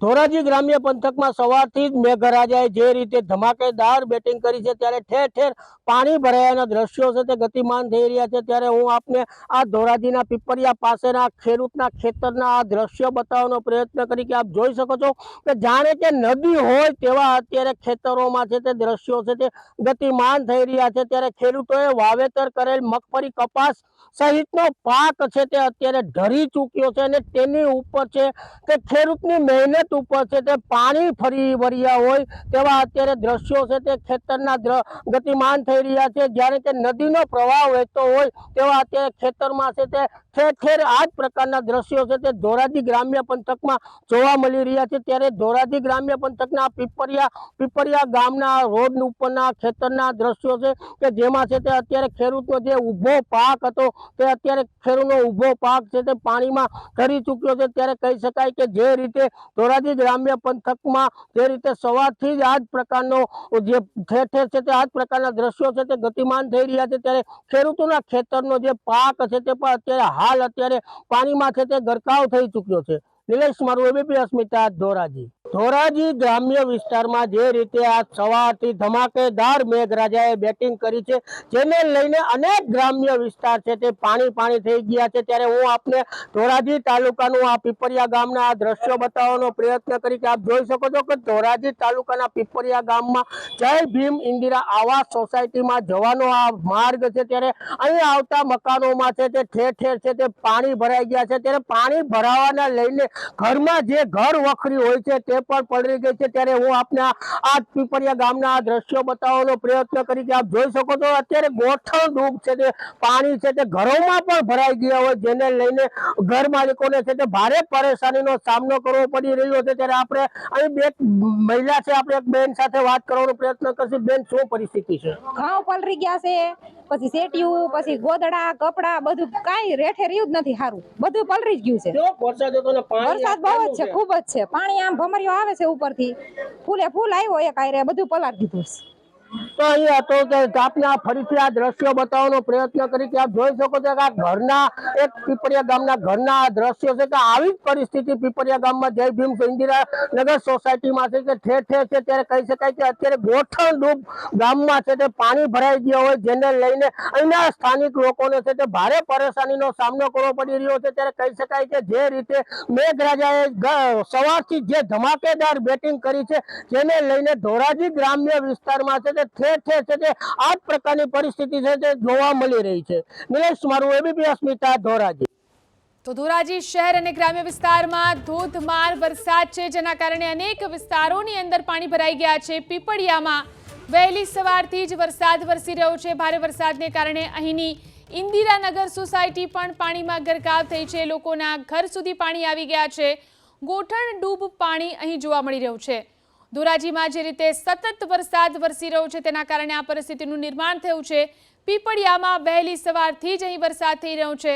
ધોરાજી ગ્રામ્ય પંથકમાં સવારથી જ મેઘરાજાએ જે રીતે ધમાકેદાર બેટિંગ કરી છે ત્યારે ઠેર ઠેર પાણી ભરાયાના દ્રશ્યો છે. તે ગતિમાન થઈ રહ્યા છે. ત્યારે હું આપને આ ધોરાજીના પીપરિયા પાસેના ખેડૂતના ખેતરના આ દ્રશ્ય બતાવવાનો પ્રયત્ન કરી કે આપ જોઈ શકો છો કે જાણે કે નદી હોય તેવા અત્યારે ખેતરોમાં છે તે દ્રશ્યો છે તે ગતિમાન થઈ રહ્યા છે. ત્યારે ખેડૂતોએ વાવેતર કરેલ મગફળી કપાસ સહિતનો પાક છે તે અત્યારે ઢરી ચૂક્યો છે અને તેની ઉપર છે કે ખેડૂતની મહેનત ઉપર છે તે પાણી ફરી વળ્યા હોય તેવા અત્યારે દ્રશ્યો છે તે ખેતરના ગતિમાન થઈ રહ્યા છે. જ્યારે કે નદીનો પ્રવાહ વહેતો હોય તેવા અત્યારે ખેતરમાં છે તે ઠેર ઠેર આ જ પ્રકારના દ્રશ્યો છે તે ધોરાજી ગ્રામ્ય પંથકમાં જોવા મળી રહ્યા છે. ત્યારે ધોરાજી ગ્રામ્ય પંથકના પીપરિયા પીપરિયા ગામના રોડ ઉપરના ખેતરના દ્રશ્યો છે કે જેમાં છે તે અત્યારે ખેડૂતનો જે ઊભો પાક હતો તે અત્યારે ખેડૂતનો ઊભો પાક છે તે પાણીમાં કરી ચૂક્યો છે. ત્યારે કહી શકાય કે જે રીતે ધોરાજી ગ્રામ્ય પંથકમાં જે રીતે સવારથી જ આ જ પ્રકારનો જે ઠેર ઠેર છે તે આ જ પ્રકારના દ્રશ્યો છે તે ગતિમાન થઈ રહ્યા છે. ત્યારે ખેડૂતોના ખેતરનો જે પાક છે તે પણ અત્યારે હાલ અત્યારે પાણીમાં છે તે ગરકાવ થઈ ચૂક્યો છે. નિલેશ મારું એબીપી અસ્મિતા ધોરાજી. ધોરાજી ગ્રામ્ય વિસ્તારમાં જે રીતે આ સવારથી ધમાકેદાર મેઘરાજાએ બેટિંગ કરી છે, જેને લઈને અનેક ગ્રામ્ય વિસ્તાર છે તે પાણી પાણી થઈ ગયા છે. ત્યારે હું આપને ધોરાજી તાલુકાનું આ પીપરિયા ગામના આ દ્રશ્યો બતાવવાનો પ્રયત્ન કરી કે આપ જોઈ શકો છો કે ધોરાજી તાલુકાના પીપરિયા ગામમાં જય ભીમ ઇન્દિરા આવાસ સોસાયટીમાં જવાનો આ માર્ગ છે. ત્યારે અહીં આવતા મકાનોમાં છે તે ઠેર ઠેર છે તે પાણી ભરાઈ ગયા છે. ત્યારે પાણી ભરાવાના લઈને ઘરમાં જે ઘર વખરી હોય છે તે પણ પડી ગઈ છે ત્યારે હું આપને આ પીપરિયા ગામના આ દ્રશ્યો બતાવવાનો પ્રયત્ન કરી કે આપ જોઈ શકો છો અત્યારે ગોઠણ ડૂબ છે તે પાણી છે તે ઘરોમાં પણ ભરાઈ ગયા હોય જેને લઈને ઘર માલિકોને છે તે ભારે પરેશાનીનો સામનો કરવો પડી રહ્યો છે. ત્યારે આપણે અહીં બે મહિલા છે આપણે એક બેન સાથે વાત કરવાનો પ્રયત્ન કરશું. બેન શું પરિસ્થિતિ છે? ઘઉં પલરી ગયા છે પછી શેટિયું પછી ગોદડા કપડા બધું કાઈ રેઠે રહ્યું જ નથી સારું બધું પલરી જ ગયું છે. વરસાદ બહુ જ છે ખૂબ જ છે. પાણી આમ ભમરીઓ આવે છે ઉપરથી. ફૂલે ફૂલ આવ્યો એક આયરે બધું પલાર દીધું છે. તો એ હતો કે આપને ફરીથી આ દ્રશ્યો બતાવવાનો પ્રયત્ન કરી કે આપ જોઈ શકો છો કે આ ઘરના એક પીપરિયા ગામના ઘરના આ દ્રશ્યો છે કે આવી જ પરિસ્થિતિ પીપરિયા ગામમાં જય ભીમ ઇન્દિરા નગર સોસાયટીમાં છે કે ઠેર ઠેર છે ત્યારે કહી શકાય કે અત્યારે ગોઠણ ડૂબ ગામમાં છે તે પાણી ભરાઈ ગયા હોય જેને લઈને અહીંના સ્થાનિક લોકોને છે તે ભારે પરેશાનીનો સામનો કરવો પડી રહ્યો છે. ત્યારે કહી શકાય કે જે રીતે મેઘરાજાએ સવારથી જે ધમાકેદાર બેટિંગ કરી છે, જેને લઈને ધોરાજી ગ્રામ્ય વિસ્તારમાં છે તે ઠેર ઠેર છે તે આ પ્રકારની પરિસ્થિતિ છે તે જોવા મળી રહી છે. નિલેશ, મારું એબીપી અસ્મિતા, ધોરાજી. તો ધોરાજી શહેર અને ગ્રામ્ય વિસ્તારમાં ધોધમાર વરસાદ છે, જેના કારણે અનેક વિસ્તારોની અંદર પાણી ભરાઈ ગયા છે. પીપળિયામાં વહેલી સવારથી જ વરસાદ વરસી રહ્યો છે. ભારે વરસાદને કારણે અહીંની ઇન્દિરાનગર સોસાયટી પણ પાણીમાં ગરકાવ થઈ છે. લોકોના ઘર સુધી પાણી આવી ગયા છે. ગોઠણ ડૂબ પાણી અહીં જોવા મળી રહ્યું છે. ધોરાજીમાં જે રીતે સતત વરસાદ વરસી રહ્યો છે, તેના કારણે આ પરિસ્થિતિનું નિર્માણ થયું છે. પીપળિયામાં વહેલી સવારથી જ અહીં વરસાદ થઈ રહ્યો છે.